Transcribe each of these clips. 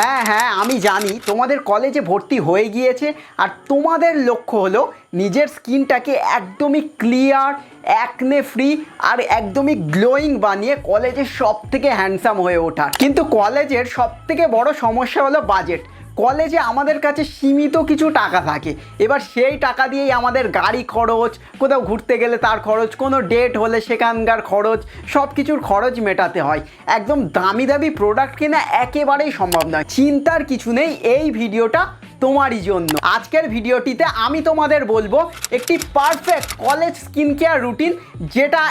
হ্যাঁ হ্যাঁ আমি জানি। তোমাদের কলেজে ভর্তি হয়ে গিয়েছে আর তোমাদের লক্ষ্য হলো নিজের স্কিনটাকে একদমই ক্লিয়ার একনে ফ্রি আর একদমই গ্লোয়িং বানিয়ে কলেজের সব থেকে হ্যান্ডসাম হয়ে ওঠা কিন্তু কলেজের সব থেকে বড় সমস্যা হলো বাজেট কলেজে আমাদের কাছে সীমিত কিছু টাকা থাকে। এবার সেই টাকা দিয়েই আমাদের গাড়ি খরচ, কোথাও ঘুরতে গেলে তার খরচ, কোনো ডেট হলে সেখানকার খরচ সব কিছুর খরচ মেটাতে হয়। একদম দামি দামি প্রোডাক্ট কেনা একেবারেই সম্ভব নয়। চিন্তার কিছু নেই, এই ভিডিওটা তোমারই জন্য। আজকের ভিডিওটিতে আমি তোমাদের বলব, একটি perfect college skin care routine যেটা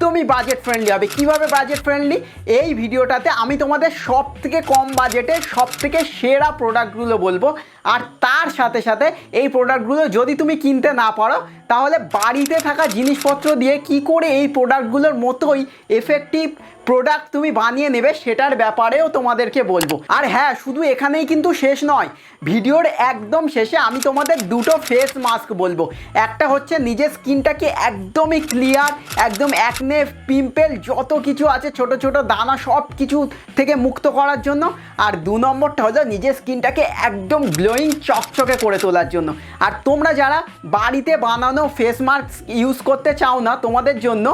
একদমই বাজেট ফ্রেন্ডলি হবে। কীভাবে বাজেট ফ্রেন্ডলি এই ভিডিওটাতে আমি তোমাদের সব থেকে কম বাজেটে সব থেকে সেরা প্রোডাক্টগুলো বলব। আর তার সাথে সাথে এই প্রোডাক্টগুলো যদি তুমি কিনতে না পারো, তাহলে বাড়িতে থাকা জিনিসপত্র দিয়ে কি করে এই প্রোডাক্টগুলোর মতোই এফেক্টিভ প্রোডাক্ট তুমি বানিয়ে নেবে, সেটার ব্যাপারেও তোমাদেরকে বলব। আর হ্যাঁ শুধু এখানেই কিন্তু শেষ নয়, ভিডিওর একদম শেষে আমি তোমাদের দুটো ফেস মাস্ক বলব। একটা হচ্ছে নিজের স্কিনটাকে একদমই ক্লিয়ার একদম একনে পিম্পেল, যত কিছু আছে ছোট ছোট দানা সব কিছু থেকে মুক্ত করার জন্য। আর দু নম্বরটা হলো নিজের স্কিনটাকে একদম গ্লোয়িং, চকচকে করে তোলার জন্য। আর তোমরা যারা বাড়িতে বানানো ফেস মাস্ক ইউজ করতে চাও না, তোমাদের জন্য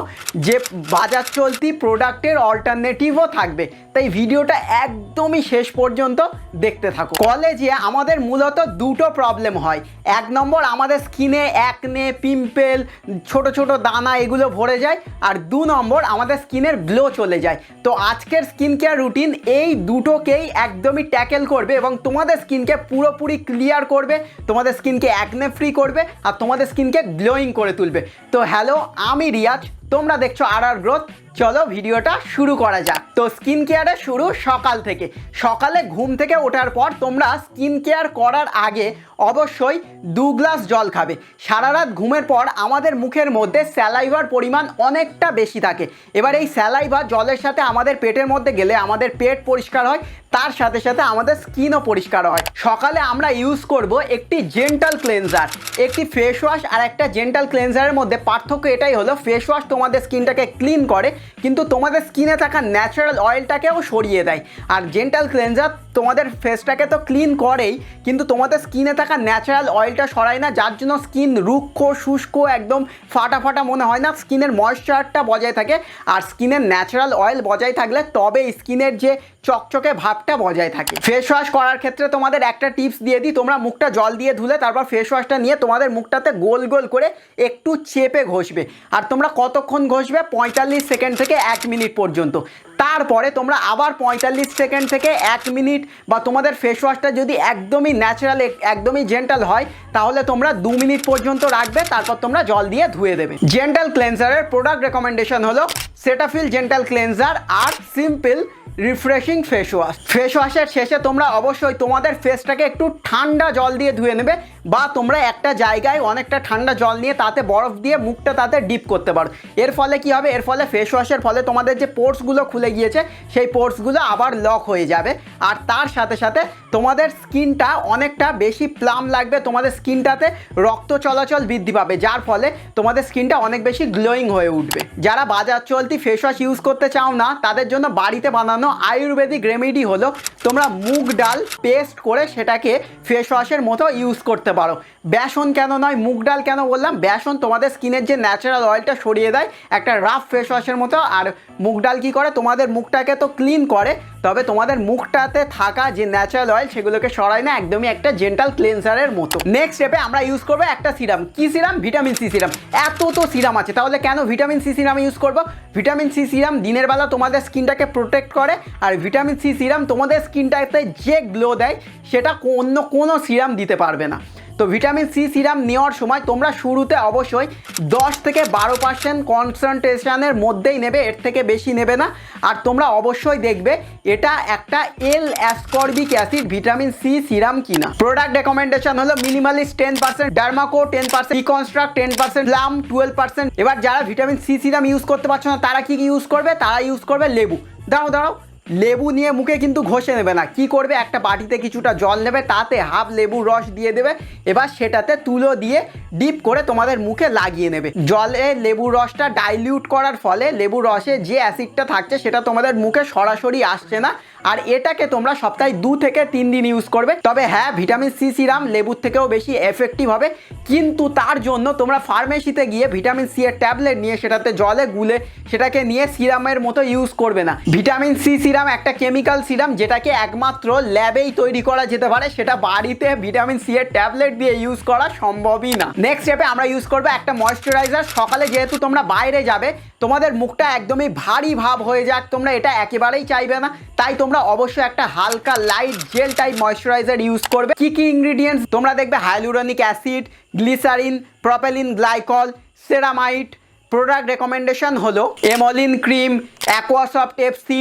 যে বাজার চলতি প্রোডাক্টের অল্টারনেটিভও থাকবে। তাই ভিডিওটা একদমই শেষ পর্যন্ত দেখতে থাকো। কলেজে আমাদের মূলত দুটো প্রবলেম হয়। এক নম্বর, আমাদের স্কিনে একনে পিম্পেল ছোট ছোট দানা এগুলো ভরে যায়। আর দু নম্বর আমাদের স্কিনের গ্লো চলে যায়। তো আজকের স্কিন কেয়ার রুটিন এই দুটোকেই একদমই ট্যাকেল করবে এবং তোমাদের স্কিনকে পুরোপুরি ক্লিয়ার করবে, তোমাদের স্কিনকে অ্যাকনে ফ্রি করবে আর তোমাদের স্কিনকে গ্লোয়িং করে তুলবে। তো হ্যালো আমি রিয়াজ, তোমরা দেখছ আর আর গ্রোথ চলো ভিডিওটা শুরু করা যাক। তো স্কিন কেয়ারের শুরু সকাল থেকে। সকালে ঘুম থেকে ওঠার পর তোমরা স্কিন কেয়ার করার আগে অবশ্যই দু গ্লাস জল খাবে। সারা রাত ঘুমের পর আমাদের মুখের মধ্যে স্যালাইভার পরিমাণ অনেকটা বেশি থাকে। এবার এই স্যালাইভা জলের সাথে আমাদের পেটের মধ্যে গেলে আমাদের পেট পরিষ্কার হয়, তার সাথে সাথে আমাদের স্কিনও পরিষ্কার হয়। সকালে আমরা ইউজ করব একটি জেন্টাল ক্লেনজার একটি ফেস ওয়াশ আর একটা জেন্টাল ক্লেনজারের মধ্যে পার্থক্য এটাই হলো ফেস ওয়াশ তোমাদের স্কিনটাকে ক্লিন করে কিন্তু তোমাদের স্কিনে থাকা ন্যাচারাল অয়েলটাকেও সরিয়ে দেয়। আর জেন্টাল ক্লেনজার তোমাদের ফেসটাকে তো ক্লিন করেই, কিন্তু তোমাদের স্কিনে থাকা ন্যাচারাল অয়েলটা সরায় না, যার জন্য স্কিন রুক্ষ, শুষ্ক, একদম ফাটা ফাটা মনে হয় না। স্কিনের ময়শ্চারটা বজায় থাকে, আর স্কিনের ন্যাচারাল অয়েল বজায় থাকলে তবে স্কিনের যে চকচকে ভাবটা বজায় থাকে। ফেস ওয়াশ করার ক্ষেত্রে তোমাদের একটা টিপস দিয়ে দিই, তোমরা মুখটা জল দিয়ে ধুলে, তারপর ফেস ওয়াশটা নিয়ে তোমাদের মুখটাতে গোল গোল করে একটু চেপে ঘষবে। আর তোমরা কতক্ষণ ঘষবে? পঁয়তাল্লিশ সেকেন্ড থেকে এক মিনিট পর্যন্ত। তারপরে তোমরা আবার পঁয়তাল্লিশ সেকেন্ড থেকে এক মিনিট বা তোমাদের ফেস ওয়াশটা যদি একদমই ন্যাচারাল একদমই জেন্টাল হয়, তাহলে তোমরা দু মিনিট পর্যন্ত রাখবে, তারপর তোমরা জল দিয়ে ধুয়ে দেবে। জেন্টাল ক্লেন্সারের প্রোডাক্ট রেকমেন্ডেশন হলো সেটাফিল জেন্টাল ক্লেন্সার আর Simple refreshing face wash face ওয়াশের শেষে তোমরা অবশ্যই তোমাদের ফেসটাকে একটু ঠান্ডা জল দিয়ে ধুয়ে নেবে বা তোমরা একটা জায়গায় অনেকটা ঠান্ডা জল নিয়ে তাতে বরফ দিয়ে মুখটা তাতে ডিপ করতে পারো। এর ফলে কি হবে? এর ফলে ফেস ওয়াশের ফলে তোমাদের যে পোর্টসগুলো খুলে গিয়েছে, সেই পোর্টসগুলো আবার লক হয়ে যাবে। আর তার সাথে সাথে তোমাদের স্কিনটা অনেকটা বেশি প্লাম লাগবে, তোমাদের স্কিনটাতে রক্ত চলাচল বৃদ্ধি পাবে, যার ফলে তোমাদের স্কিনটা অনেক বেশি গ্লোয়িং হয়ে উঠবে। যারা বাজার চলতি ফেস ওয়াশ ইউজ করতে চাও না, তাদের জন্য বাড়িতে বানানো আয়ুর্বেদিক রেমেডি হলো তোমরা মুগ ডাল পেস্ট করে সেটাকে ফেস ওয়াশের মতো ইউজ করতে পারো বেসন কেন নয়, মুগ ডাল কেন বললাম? বেসন তোমাদের স্কিনের যে ন্যাচারাল অয়েলটা সরিয়ে দেয়, একটা রাফ ফেস ওয়াশের মতো। আর মুগ ডাল কী করে? তোমাদের মুখটাকে তো ক্লিন করে, তবে তোমাদের মুখটাতে থাকা যে ন্যাচারাল অয়েল সেগুলোকে সরায় না, একদমই একটা জেন্টাল ক্লেন্সারের মতো। নেক্সট স্টেপে আমরা ইউজ করব একটা সিরাম কি সিরাম ভিটামিন সি সিরাম এত তো সিরাম আছে, তাহলে কেন ভিটামিন সি সিরাম ইউজ করব? ভিটামিন সি সিরাম দিনের বেলা তোমাদের স্কিনটাকে প্রোটেক্ট করে, আর ভিটামিন সি সিরাম তোমাদের স্কিনটাতে যে গ্লো দেয়, সেটা অন্য কোনো সিরাম দিতে পারবে না। তো ভিটামিন সি সিরাম নেওয়ার সময় তোমরা শুরুতে অবশ্যই দশ থেকে বারো পার্সেন্ট কনসেন্ট্রেশনের মধ্যেই নেবে, এর থেকে বেশি নেবে না। আর তোমরা অবশ্যই দেখবে, এটা একটা L ascorbic acid vitamin C serum কিনা। প্রোডাক্ট রেকমেন্ডেশন হলো Minimalist ten percent Derma Co ten percent reconstruct ten percent Plum twelve percent এবার যারা ভিটামিন সি সিরাম ইউজ করতে পারছ না, তারা কি ইউজ করবে? তারা ইউজ করবে লেবু। দাঁড়াও দাঁড়াও। লেবু নিয়ে মুখে কিন্তু ঘষে নেবে না। কি করবে? একটা বাটিতে কিছুটা জল নেবে, তাতে হাফ লেবু রস দিয়ে দেবে। এবার সেটাতে তুলো দিয়ে ডিপ করে তোমাদের মুখে লাগিয়ে নেবে। জলে লেবু রসটা ডাইলিউট করার ফলে লেবু রসে যে অ্যাসিডটা থাকছে সেটা তোমাদের মুখে সরাসরি আসছে না। আর এটাকে তোমরা সপ্তাহে দু থেকে তিন দিন ইউজ করবে। তবে হ্যাঁ ভিটামিন সি সিরাম লেবুর থেকেও বেশি এফেক্টিভ হবে। কিন্তু তার জন্য তোমরা ফার্মেসিতে গিয়ে ভিটামিন সি এর ট্যাবলেট নিয়ে সেটাতে জলে গুলে সেটাকে নিয়ে সিরামের মতো ইউজ করবে না। ভিটামিন সি সিরাম একটা কেমিক্যাল সিরাম যেটাকে একমাত্র ল্যাবেই তৈরি করা যেতে পারে। সেটা বাড়িতে ভিটামিন সি এর ট্যাবলেট দিয়ে ইউজ করা সম্ভবই না। নেক্সট স্টেপে আমরা ইউজ করব একটা ময়শ্চারাইজার সকালে যেহেতু তোমরা বাইরে যাবে, তোমাদের মুখটা একদমই ভারী ভাব হয়ে যাক। তোমরা এটা একেবারেই চাইবে না। তাই তোমরা অবশ্যই একটা হালকা light gel type moisturizer use করবে। কি কি ইনগ্রিডিয়েন্টস তোমরা দেখবে hyaluronic acid glycerin propylene glycol ceramide product recommendation হলো Emolene cream Aquasoft FC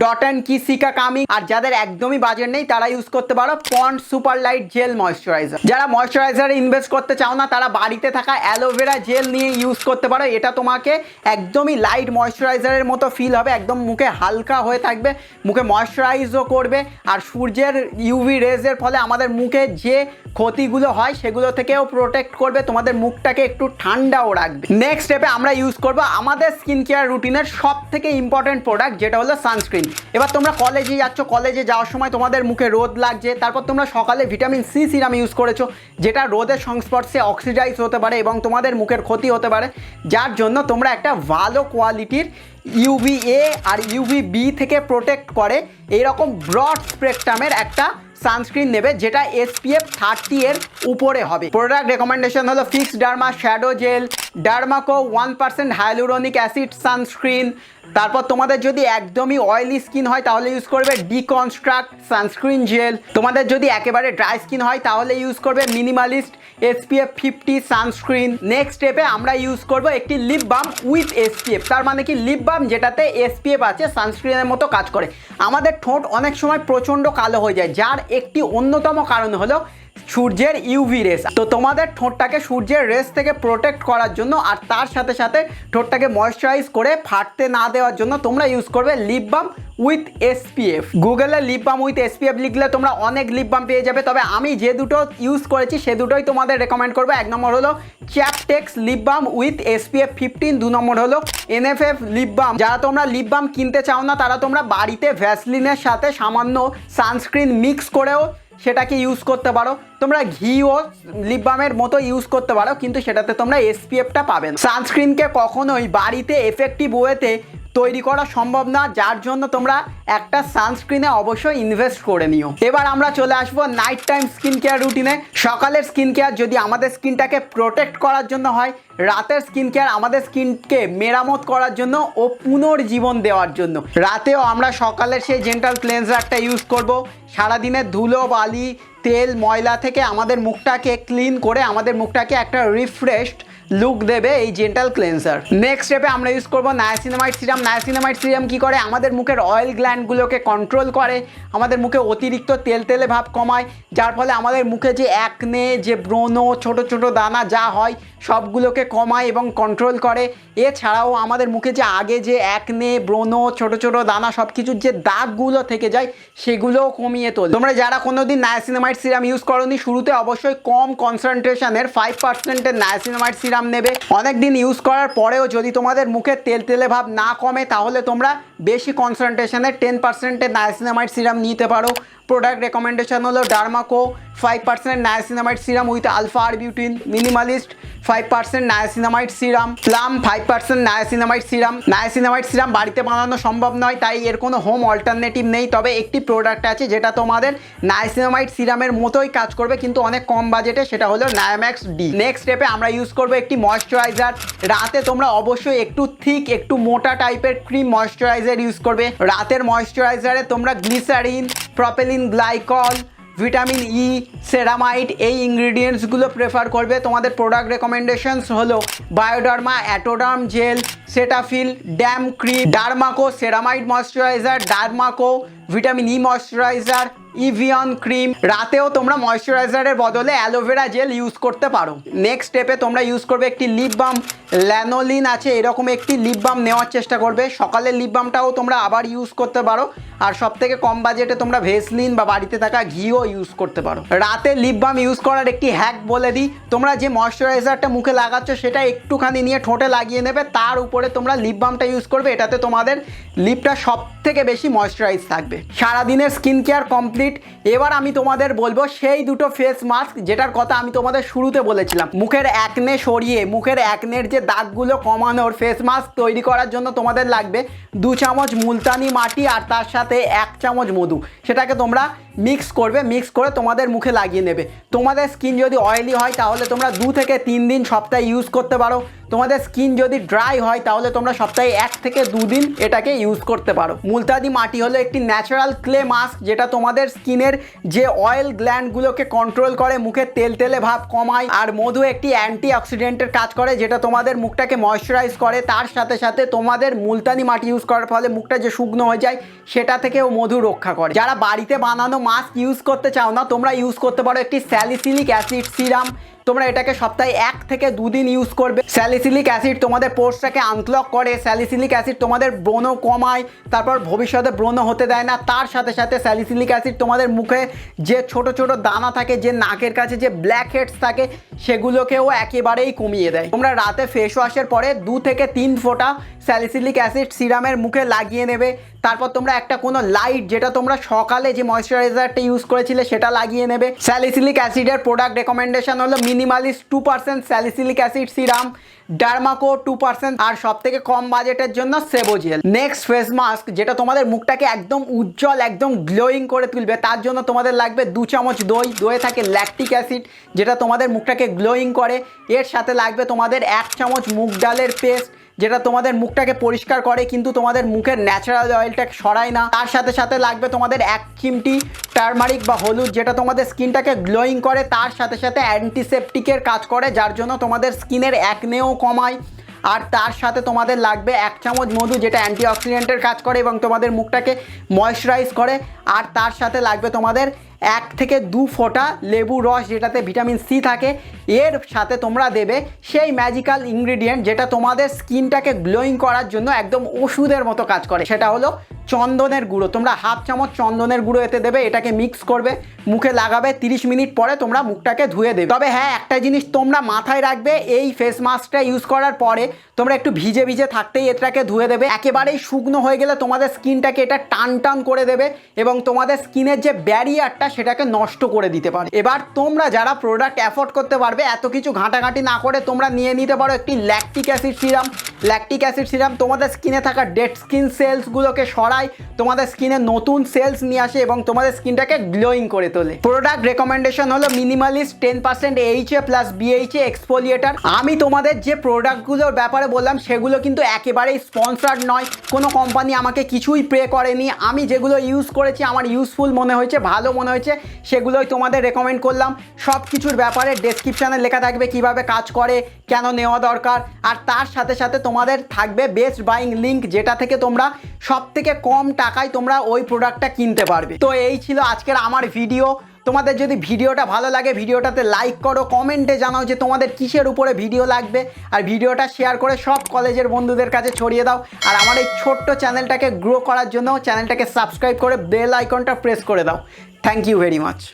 dot and key cica calming আর যাদের একদমই বাজেট নেই, তারা ইউজ করতে পারো Pond's super light gel moisturiser যারা ময়শ্চারাইজারে ইনভেস্ট করতে চাও না, তারা বাড়িতে থাকা অ্যালোভেরা জেল নিয়ে ইউজ করতে পারো। এটা তোমাকে একদমই লাইট ময়শ্চারাইজারের মতো ফিল হবে। একদম মুখে হালকা হয়ে থাকবে, মুখে ময়শ্চারাইজও করবে। আর সূর্যের ইউভি রেজের ফলে আমাদের মুখে যে ক্ষতিগুলো হয়, সেগুলো থেকেও প্রোটেক্ট করবে। তোমাদের মুখটাকে একটু ঠান্ডাও রাখবে। নেক্সট স্টেপে আমরা ইউজ করব আমাদের স্কিন কেয়ার রুটিনের সব থেকে ইম্পর্টেন্ট প্রোডাক্ট যেটা হলো সানস্ক্রিন এবার তোমরা কলেজে যাচ্ছ, কলেজে যাওয়ার সময় তোমাদের মুখে রোদ লাগছে, তারপর তোমরা সকালে ভিটামিন সি সিরাম ইউজ করেছ, যেটা রোদের সংস্পর্শে অক্সিডাইজ হতে পারে এবং তোমাদের মুখের ক্ষতি হতে পারে। যার জন্য তোমরা একটা ভালো কোয়ালিটির ইউভি এ আর ইউভি বি থেকে প্রোটেক্ট করে এইরকম ব্রড স্পেকট্রামের একটা সানস্ক্রিন নেবে, যেটা এসপিএফ থার্টি এর উপরে হবে। প্রোডাক্ট রেকমেন্ডেশন হলো Fixderma shadow gel Derma Co one percent hyaluronic acid sunscreen তারপর তোমাদের যদি একদমই অয়েলি স্কিন হয়, তাহলে ইউজ করবে ডিকনস্ট্রাক্ট সানস্ক্রিন জেল তোমাদের যদি একেবারে ড্রাই স্কিন হয়, তাহলে ইউজ করবে Minimalist SPF fifty sunscreen next স্টেপে আমরা ইউজ করব একটি লিপ বাম উইথ এসপিএফ তার মানে কি? লিপ বাম যেটাতে এসপিএফ আছে সানস্ক্রিনের মতো কাজ করে। আমাদের ঠোঁট অনেক সময় প্রচণ্ড কালো হয়ে যায়, যার একটি অন্যতম কারণ হলো সূর্যের ইউভি রেস তো তোমাদের ঠোঁটটাকে সূর্যের রেস থেকে প্রোটেক্ট করার জন্য আর তার সাথে সাথে ঠোঁটটাকে ময়শ্চারাইজ করে ফাটতে না দেওয়ার জন্য তোমরা ইউজ করবে লিপ বাম উইথ এসপিএফ গুগলে লিপ বাম উইথ এসপিএফ লিখলে তোমরা অনেক লিপ বাম পেয়ে যাবে। তবে আমি যে দুটো ইউজ করেছি, সে দুটোই তোমাদের রেকমেন্ড করব। এক নম্বর হলো Chaptex lip balm with SPF fifteen দু নম্বর হলো এনএফএফ লিপ বাম যারা তোমরা লিপ বাম কিনতে চাও না, তারা তোমরা বাড়িতে ভ্যাসলিনের সাথে সামান্য সানস্ক্রিন মিক্স করেও সেটাকে ইউজ করতে পারো। তোমরা ঘিও লিপ বামের মতো ইউজ করতে পারো, কিন্তু সেটাতে তোমরা এসপিএফটা পাবে সানস্ক্রিনকে কখনোই বাড়িতে এফেক্টিভ ওয়েতে তৈরি করা সম্ভব না, যার জন্য তোমরা একটা সানস্ক্রিনে অবশ্যই ইনভেস্ট করে নিও। এবার আমরা চলে আসব নাইট টাইম স্কিন কেয়ার রুটিনে সকালের স্কিন কেয়ার যদি আমাদের স্কিনটাকে প্রোটেক্ট করার জন্য হয়, রাতের স্কিন কেয়ার আমাদের স্কিনকে মেরামত করার জন্য ও পুনর্জীবন দেওয়ার জন্য। রাতেও আমরা সকালের সেই জেন্টাল ক্লেন্সারটা ইউজ করব। সারাদিনের ধুলো, বালি, তেল, ময়লা থেকে আমাদের মুখটাকে ক্লিন করে আমাদের মুখটাকে একটা রিফ্রেশড লুক দেবে এই জেন্টাল ক্লেন্সার নেক্সট স্টেপে আমরা ইউজ করব নায়াসিনামাইড সিরাম নায়াসিনামাইড সিরাম কি করে? আমাদের মুখের অয়েল গ্ল্যান্ডগুলোকে কন্ট্রোল করে। আমাদের মুখে অতিরিক্ত তেল তেলে ভাব কমায়। যার ফলে আমাদের মুখে যে একনে যে ব্রণ, ছোট ছোট দানা যা হয়, সবগুলোকে কমায় এবং কন্ট্রোল করে। এছাড়াও আমাদের মুখে যে আগে যে একনে ব্রণ, ছোট ছোট দানা সব কিছুর যে দাগগুলো থেকে যায়, সেগুলোও কমিয়ে তোলে। তোমরা যারা কোনোদিন নায়াসিনামাইড সিরাম ইউজ করনি, শুরুতে অবশ্যই কম কনসেন্ট্রেশনের ফাইভ পার্সেন্টের নায়াসিনামাইড সিরাম নেবে। অনেক দিন ইউজ করার পরেও যদি তোমাদের মুখে তেল তেলে ভাব না কমে, তাহলে তোমরা বেশি কনসেন্ট্রেশনের টেন পার্সেন্টের নায়াসিনামাইড সিরাম নিতে পারো। প্রোডাক্ট রেকমেন্ডেশন হলো Dermaco five percent niacinamide serum with alpha arbutin Minimalist five percent niacinamide serum Plum five percent niacinamide serum niacinamide serum বাড়িতে বানানো সম্ভব নয়, তাই এর কোনো হোম অল্টারনেটিভ নেই। তবে একটি প্রোডাক্ট আছে যেটা তোমাদের নায়াসিনামাইড সিরামের মতোই কাজ করবে, কিন্তু অনেক কম বাজেটে সেটা হলো নায়াম্যাক্স ডি নেক্সট স্টেপে আমরা ইউজ করব একটি ময়শ্চারাইজার রাতে তোমরা অবশ্যই একটু থিক একটু মোটা টাইপের ক্রিম ময়শ্চারাইজার ইউজ করবে। রাতের ময়শ্চারাইজারে তোমরা glycerin propylene glycol vitamin E ceramide এই ইনগ্রিডিয়েন্টসগুলো প্রেফার করবে। তোমাদের প্রোডাক্ট রেকমেন্ডেশনস হলো Bioderma Atoderm gel Cetaphil DAM cream Derma Co ceramide moisturiser Derma Co vitamin E moisturiser Evion cream রাতেও তোমরা ময়শ্চারাইজারের বদলে অ্যালোভেরা জেল ইউজ করতে পারো। নেক্সট স্টেপে তোমরা ইউজ করবে একটি লিপ বাম ল্যানোলিন আছে, এরকম একটি লিপ বাম নেওয়ার চেষ্টা করবে। সকালের লিপ বামটাও তোমরা আবার ইউজ করতে পারো। আর সব থেকে কম বাজেটে তোমরা ভেসলিন বা বাড়িতে থাকা ঘিও ইউজ করতে পারো। রাতে লিপ বাম ইউজ করার একটি হ্যাক বলে দিই। তোমরা যে ময়শ্চারাইজারটা মুখে লাগাচ্ছ, সেটা একটুখানি নিয়ে ঠোঁটে লাগিয়ে নেবে, তার উপরে তোমরা লিপ বামটা ইউজ করবে। এটাতে তোমাদের লিপটা সব থেকে বেশি ময়শ্চারাইজ থাকবে। সারাদিনের স্কিন কেয়ার কমপ্লিট এবার আমি তোমাদের বলব, সেই দুটো ফেস মাস্ক যেটার কথা আমি তোমাদের শুরুতে বলেছিলাম। মুখের একনে সরিয়ে, মুখের একনের যে দাগগুলো কমানোর ফেস মাস্ক তৈরি করার জন্য তোমাদের লাগবে দু চামচ মুলতানি মাটি আর তার সাথে এক চামচ মধু। সেটাকে তোমরা মিক্স করবে মিক্স করে তোমাদের মুখে লাগিয়ে নেবে। তোমাদের স্কিন যদি অয়েলি হয়, তাহলে তোমরা দু থেকে তিন দিন সপ্তাহে ইউজ করতে পারো। তোমাদের স্কিন যদি ড্রাই হয়, তাহলে তোমরা সপ্তাহে এক থেকে দুদিন এটাকে ইউজ করতে পারো। মুলতানি মাটি হলো একটি ন্যাচারাল ক্লে মাস্ক যেটা তোমাদের স্কিনের যে অয়েল গ্ল্যান্ডগুলোকে কন্ট্রোল করে, মুখে তেল তেলে ভাব কমায়, আর মধু একটি অ্যান্টি অক্সিডেন্টের কাজ করে, যেটা তোমাদের মুখটাকে ময়শ্চারাইজ করে। তার সাথে সাথে তোমাদের মুলতানি মাটি ইউজ করার ফলে মুখটা যে শুকনো হয়ে যায়, সেটা থেকেও মধু রক্ষা করে। যারা বাড়িতে বানানো মাস্ক ইউজ করতে চাও না তোমরা ইউজ করতে পারো একটি স্যালিসিলিক অ্যাসিড সিরাম তোমরা এটাকে সপ্তাহে এক থেকে দুদিন ইউজ করবে। স্যালিসিলিক অ্যাসিড তোমাদের পোর্সটাকে আনক্লক করে স্যালিসিলিক অ্যাসিড তোমাদের ব্রণ কমায়, তারপর ভবিষ্যতে ব্রণ হতে দেয় না। তার সাথে সাথে স্যালিসিলিক অ্যাসিড তোমাদের মুখে যে ছোট ছোট দানা থাকে, যে নাকের কাছে যে ব্ল্যাক হেডস থাকে, সেগুলোকেও একেবারেই কমিয়ে দেয়। তোমরা রাতে ফেস ওয়াশের পরে দু থেকে তিন ফোঁটা স্যালিসিলিক অ্যাসিড সিরামের মুখে লাগিয়ে নেবে। তারপর তোমরা একটা কোনো লাইট যেটা তোমরা সকালে যে ময়শ্চারাইজারটা ইউজ করেছিলে, সেটা লাগিয়ে নেবে। স্যালিসিলিক অ্যাসিডের প্রোডাক্ট রেকমেন্ডেশন হলো Minimalist two percent salicylic acid serum Dermaco two percent আর সব থেকে কম বাজেটের জন্য সেবোজেল নেক্সট ফেস মাস্ক যেটা তোমাদের মুখটাকে একদম উজ্জ্বল, একদম গ্লোয়িং করে তুলবে, তার জন্য তোমাদের লাগবে দু চামচ দই। দইয়ে থাকে ল্যাকটিক অ্যাসিড যেটা তোমাদের মুখটাকে গ্লোয়িং করে। এর সাথে লাগবে তোমাদের এক চামচ মুগ ডালের পেস্ট যেটা তোমাদের মুখটাকে পরিষ্কার করে, কিন্তু তোমাদের মুখের ন্যাচারাল অয়েলটা সরায় না। তার সাথে সাথে লাগবে তোমাদের এক চিমটি টার্মারিক বা হলুদ, যেটা তোমাদের স্কিনটাকে গ্লোয়িং করে। তার সাথে সাথে অ্যান্টিসেপটিকের কাজ করে, যার জন্য তোমাদের স্কিনের একনেও কমায়। আর তার সাথে তোমাদের লাগবে এক চামচ মধু, যেটা অ্যান্টিঅক্সিডেন্টের কাজ করে এবং তোমাদের মুখটাকে ময়শ্চারাইজ করে। আর তার সাথে লাগবে তোমাদের এক থেকে দু ফোঁটা লেবু রস যেটাতে ভিটামিন সি থাকে। এর সাথে তোমরা দেবে সেই ম্যাজিক্যাল ইনগ্রিডিয়েন্ট যেটা তোমাদের স্কিনটাকে গ্লোয়িং করার জন্য একদম ওষুধের মতো কাজ করে। সেটা হলো চন্দনের গুঁড়ো। তোমরা হাফ চামচ চন্দনের গুঁড়ো এতে দেবে, এটাকে মিক্স করবে, মুখে লাগাবে 30 মিনিট পরে তোমরা মুখটাকে ধুয়ে দেবে। তবে হ্যাঁ একটা জিনিস তোমরা মাথায় রাখবে, এই ফেস মাস্কটা ইউজ করার পরে তোমরা একটু ভিজে ভিজে থাকতেই এটাকে ধুয়ে দেবে। একেবারেই শুকনো হয়ে গেলে তোমাদের স্কিনটাকে এটা টান টান করে দেবে এবং তোমাদের স্কিনের যে ব্যারিয়ারটা সেটাকে নষ্ট করে দিতে পারে। এবার তোমরা যারা প্রোডাক্ট অ্যাফোর্ড করতে পারবে, এত কিছু ঘাঁটাঘাঁটি না করে তোমরা নিয়ে নিতে পারো একটি lactic acid serum lactic acid serum তোমাদের স্কিনে থাকা ডেড স্কিন সেলসগুলোকে সরায়, তোমাদের স্কিনে নতুন সেলস নিয়ে আসে এবং তোমাদের স্কিনটাকে গ্লোয়িং করে তোলে। প্রোডাক্ট রেকমেন্ডেশন হলো Minimalist ten percent AHA plus BHA exfoliator আমি তোমাদের যে প্রোডাক্টগুলোর ব্যাপারে বললাম, সেগুলো কিন্তু একেবারেই স্পন্সার্ড নয়। কোনো কোম্পানি আমাকে কিছুই প্রে করেনি। আমি যেগুলো ইউজ করেছি আমার ইউজফুল মনে হয়েছে, ভালো মনে হয়েছে, সেগুলোই তোমাদের রেকমেন্ড করলাম। সব কিছুর ব্যাপারে ডেসক্রিপশানে লেখা থাকবে কীভাবে কাজ করে, কেন নেওয়া দরকার, আর তার সাথে সাথে তোমাদের থাকবে বেস্ট বাইং লিঙ্ক যেটা থেকে তোমরা সব থেকে কম টাকায় তোমরা ওই প্রোডাক্টটা কিনতে পারবে। তো এই ছিল আজকের আমার ভিডিও তোমাদের যদি ভিডিওটা ভালো লাগে, ভিডিওটাতে লাইক করো কমেন্টে জানাও যে তোমাদের কিসের উপরে ভিডিও লাগবে। আর ভিডিওটা শেয়ার করে সব কলেজের বন্ধুদের কাছে ছড়িয়ে দাও। আর আমার এই ছোট্ট চ্যানেলটাকে গ্রো করার জন্য চ্যানেলটাকে সাবস্ক্রাইব করে বেল আইকনটা প্রেস করে দাও। Thank you very much